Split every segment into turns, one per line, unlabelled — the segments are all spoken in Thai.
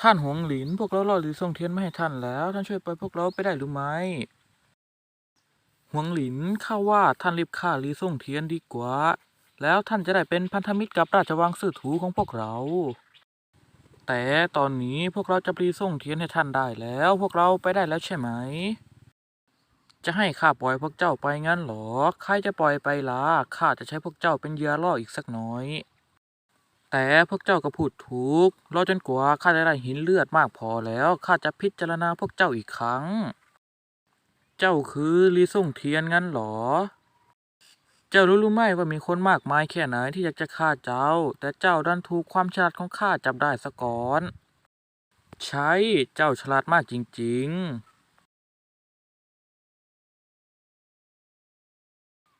ท่านหวงหลิน พวกเรารอหรือส่งเทียนมาให้ท่านแล้ว ท่านช่วยปล่อยพวกเราไปได้หรือไม่หวงหลินข้าว่าท่านรีบฆ่าลีส่งเทียนดีกว่า แล้วท่านจะได้เป็นพันธมิตรกับราชวังซื่อถูของพวกเรา แต่ตอนนี้พวกเราจะปรีส่งเทียนให้ท่านได้แล้ว พวกเราไปได้แล้วใช่ไหม จะให้ข้าปล่อยพวกเจ้าไปงั้นหรอใครจะปล่อยไปล่ะข้าจะใช้พวกเจ้าเป็นเหยื่อล่ออีกสักหน่อย แต่พวกเจ้าก็พูดถูก รอจนกว่าข้าจะได้หินเลือดมากพอแล้วข้าจะพิจารณาพวกเจ้าอีกครั้ง เจ้าคือลีส่งเทียนงั้นหรอ เจ้ารู้หรือไม่ว่ามีคนมากมายแค่ไหนที่อยากจะฆ่าเจ้า แต่เจ้าดันถูกความฉลาดของข้าจับได้ซะก่อน ใช่เจ้าฉลาดมากจริง ๆ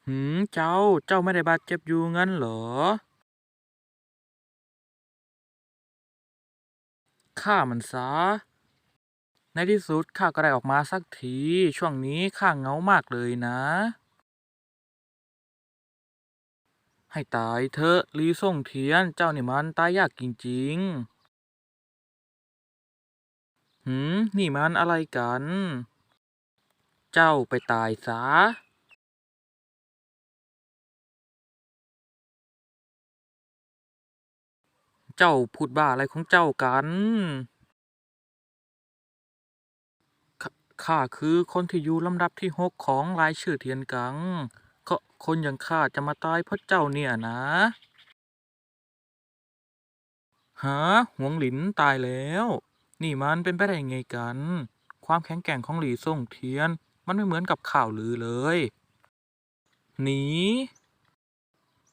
หืมเจ้า เจ้าไม่ได้บาดเจ็บอยู่งั้นเหรอ ฆ่ามันซะ ในที่สุดข้าก็ได้ออกมาสักที ช่วงนี้ข้าเงามากเลยนะ ให้ตายเถอะลีส่งเทียนเจ้านี่มันตายยากจริงๆ หืม นี่มันอะไรกัน เจ้าไปตายซะ เจ้าพูดบ้าอะไรของเจ้ากันขข้าคือคนที่อยู่ลำดับที่หกของรายชื่อเทียนกัง ก็คนอย่างข้าจะมาตายเพราะเจ้าเนี่ยนะฮะหวงหลินตายแล้ว นี่มันเป็นไปได้ไงกัน ความแข็งแกร่งของหลี่ซ่งเทียน มันไม่เหมือนกับข่าวลือเลย หนี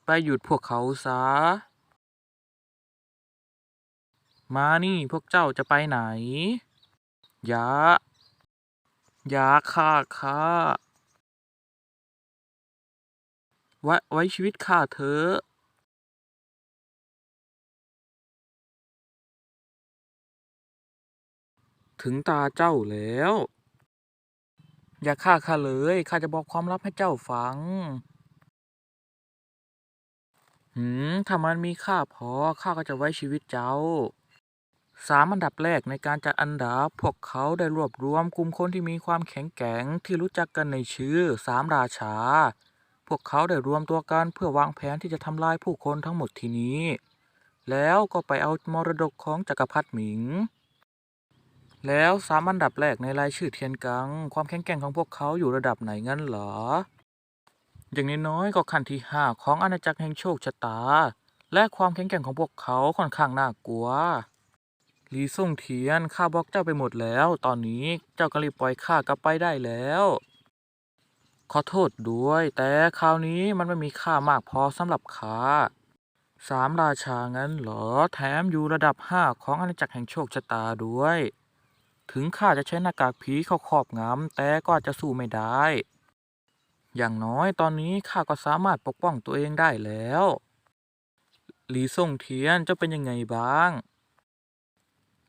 ไปหยุดพวกเขาซะ มานี่พวกเจ้าจะไปไหนยายาฆ่าข้าไว้ไว้ชีวิตข้าเถอะถึงตาเจ้าแล้ว อย่าฆ่าข้าเลยข้าจะบอกความลับให้เจ้าฟัง หืม ถ้ามันมีค่าพอข้าก็จะไว้ชีวิตเจ้า สามอันดับแรกในการจัดอันดับ พวกเขาได้รวบรวมกลุ่มคนที่มีความแข็งแกร่งที่รู้จักกันในชื่อสามราชา พวกเขาได้รวมตัวกันเพื่อวางแผนที่จะทำลายผู้คนทั้งหมดที่นี้ แล้วก็ไปเอามรดกของจักรพรรดิหมิง แล้วสามอันดับแรกในรายชื่อเทียนกัง ความแข็งแกร่งของพวกเขาอยู่ระดับไหนงั้นเหรอ อย่างน้อยๆก็ขั้นที่ห้าของอาณาจักรแห่งโชคชะตา และความแข็งแกร่งของพวกเขาค่อนข้างน่ากลัว ลีส่งเทียนข้าบล็อกเจ้าไปหมดแล้ว ตอนนี้เจ้าก็รีบปล่อยข้ากลับไปได้แล้ว ขอโทษด้วย แต่คราวนี้มันไม่มีค่ามากพอสำหรับข้าสามราชางั้นเหรอ แถมอยู่ระดับห้าของอาณาจักรแห่งโชคชะตาด้วย ถึงข้าจะใช้หน้ากากผีเข้าครอบงำแต่ก็อาจจะสู้ไม่ได้ อย่างน้อยตอนนี้ข้าก็สามารถปกป้องตัวเองได้แล้ว หลีส่งเทียนเจ้าเป็นยังไงบ้าง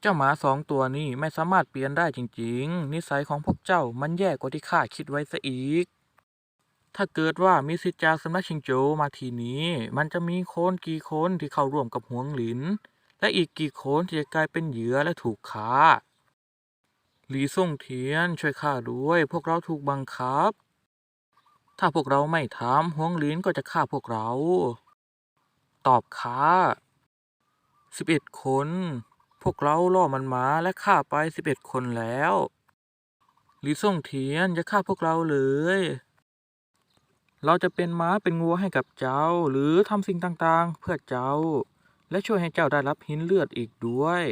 เจ้าหมาสองตัวนี้ไม่สามารถเปลี่ยนได้จริงๆ นิสัยของพวกเจ้ามันแย่กว่าที่ข้าคิดไว้ซะอีก ถ้าเกิดว่ามีสิทธิ์จากสำนักชิงโจวมาทีนี้ มันจะมีคนกี่คนที่เข้าร่วมกับหวงหลิน และอีกกี่คนที่จะกลายเป็นเหยื่อและถูกฆ่าหลีส่งเทียนช่วยข้าด้วย พวกเราถูกบังคับ ถ้าพวกเราไม่ทำหวงหลินก็จะฆ่าพวกเรา ตอบข้าสิบเอ็ดคน พวกเราล่อมันมาและฆ่าไปสิบเอ็ดคนแล้วหลีส่งเทียนจะฆ่าพวกเราเลย เราจะเป็นม้าเป็นงัวให้กับเจ้า หรือทำสิ่งต่างๆ เพื่อเจ้า และช่วยให้เจ้าได้รับหินเลือดอีกด้วย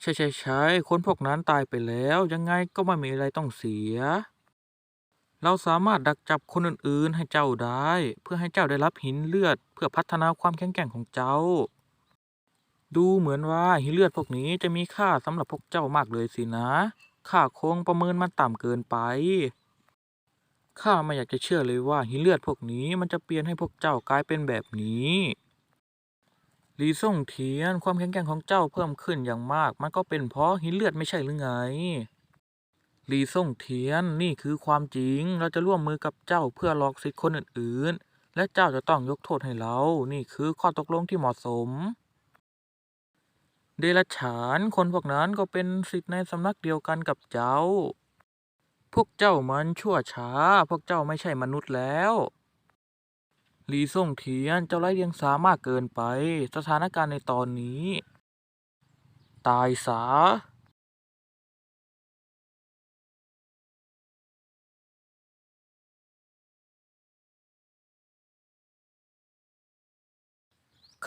ใช่ใช่ใช่คนพวกนั้นตายไปแล้ว ยังไงก็ไม่มีอะไรต้องเสีย เราสามารถดักจับคนอื่นๆให้เจ้าได้ เพื่อให้เจ้าได้รับหินเลือด เพื่อพัฒนาความแข็งแกร่งของเจ้า ดูเหมือนว่าหิเลือดพวกนี้จะมีค่าสำหรับพวกเจ้ามากเลยสินะ ข้าคงประเมินมันต่ำเกินไป ข้าไม่อยากจะเชื่อเลยว่าหิเลือดพวกนี้มันจะเปลี่ยนให้พวกเจ้ากลายเป็นแบบนี้ลีส่งเทียนความแข็งแกร่งของเจ้าเพิ่มขึ้นอย่างมาก มันก็เป็นเพราะหินเลือดไม่ใช่หรือไงลีส่งเทียนนี่คือความจริง เราจะร่วมมือกับเจ้าเพื่อหลอกสิทธิ์คนอื่นๆ และเจ้าจะต้องยกโทษให้เรา นี่คือข้อตกลงที่เหมาะสม เดรัจฉาน คนพวกนั้นก็เป็นสิทธิ์ในสำนักเดียวกันกับเจ้า พวกเจ้ามันชั่วช้า พวกเจ้าไม่ใช่มนุษย์แล้วหลีส่งเทียนเจ้าไร้เดียงสามากเกินไป สถานการณ์ในตอนนี้ ตายซะ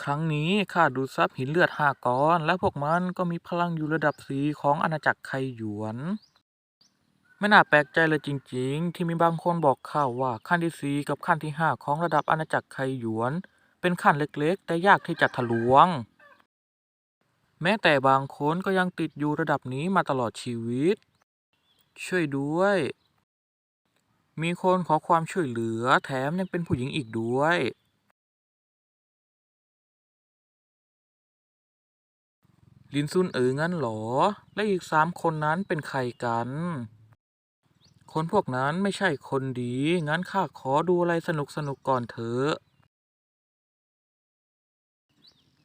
ครั้งนี้ข้าดูดซับหินเลือดห้าก้อน และพวกมันก็มีพลังอยู่ระดับสีของอาณาจักรไคหยวน ไม่น่าแปลกใจเลยจริง ๆ ที่มีบางคนบอกข้าว่าขั้นที่สี่กับขั้นที่ห้าของระดับอาณาจักรไคหยวน เป็นขั้นเล็กๆ แต่ยากที่จะทะลวง แม้แต่บางคนก็ยังติดอยู่ระดับนี้มาตลอดชีวิต ช่วยด้วย มีคนขอความช่วยเหลือแถมยังเป็นผู้หญิงอีกด้วย ลินซุนเอ๋องั้นเหรอ และอีกสามคนนั้นเป็นใครกัน คนพวกนั้นไม่ใช่คนดี งั้นข้าขอดูอะไรสนุกสนุกก่อนเถอะ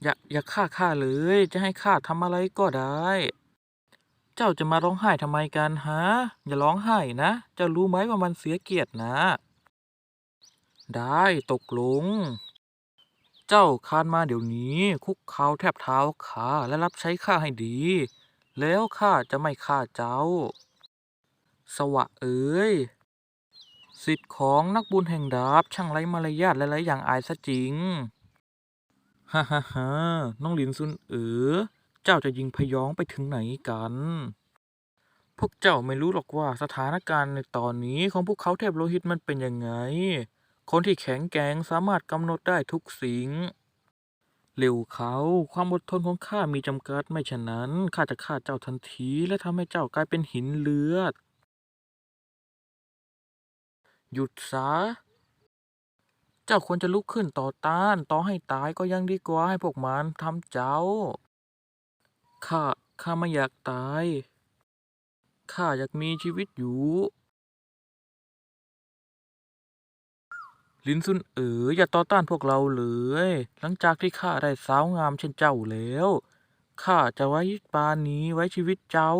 อย่าอย่าฆ่าข้าเลย จะให้ข้าทำอะไรก็ได้ เจ้าจะมาร้องไห้ทำไมกันฮะ อย่าร้องไห้นะจ้ารู้ไหมว่ามันเสียเกียรตินะ ได้ตกลง เจ้าคานมาเดี๋ยวนี้ คุกเข่าแทบเท้าข้าและรับใช้ข้าให้ดี แล้วข้าจะไม่ฆ่าเจ้า สวะเอ๋ยสิทธิ์ของนักบุญแห่งดาบช่างไร้มารยาทและไร้อย่างอายซะจริงฮ่าฮ่าฮ่าน้องหลินซุนเอ๋อเจ้าจะยิงพยองไปถึงไหนกัน พวกเจ้าไม่รู้หรอกว่าสถานการณ์ในตอนนี้ของพวกเขาเทพโลหิตมันเป็นยังไง คนที่แข็งแกร่งสามารถกำหนดได้ทุกสิ่ง เร็วเขาความอดทนของข้ามีจำกัดไม่ฉะนั้นข้าจะฆ่าเจ้าทันทีและทำให้เจ้ากลายเป็นหินเลือด หยุดซะเจ้าควรจะลุกขึ้นต่อต้าน ต่อให้ตายก็ยังดีกว่าให้พวกมันทำเจ้าข้าข้าไม่อยากตายข้าอยากมีชีวิตอยู่ ลินซุนเอ๋ออย่าต่อต้านพวกเราเลย หลังจากที่ข้าได้สาวงามเช่นเจ้าแล้ว ข้าจะไว้ปานี้ไว้ชีวิตเจ้า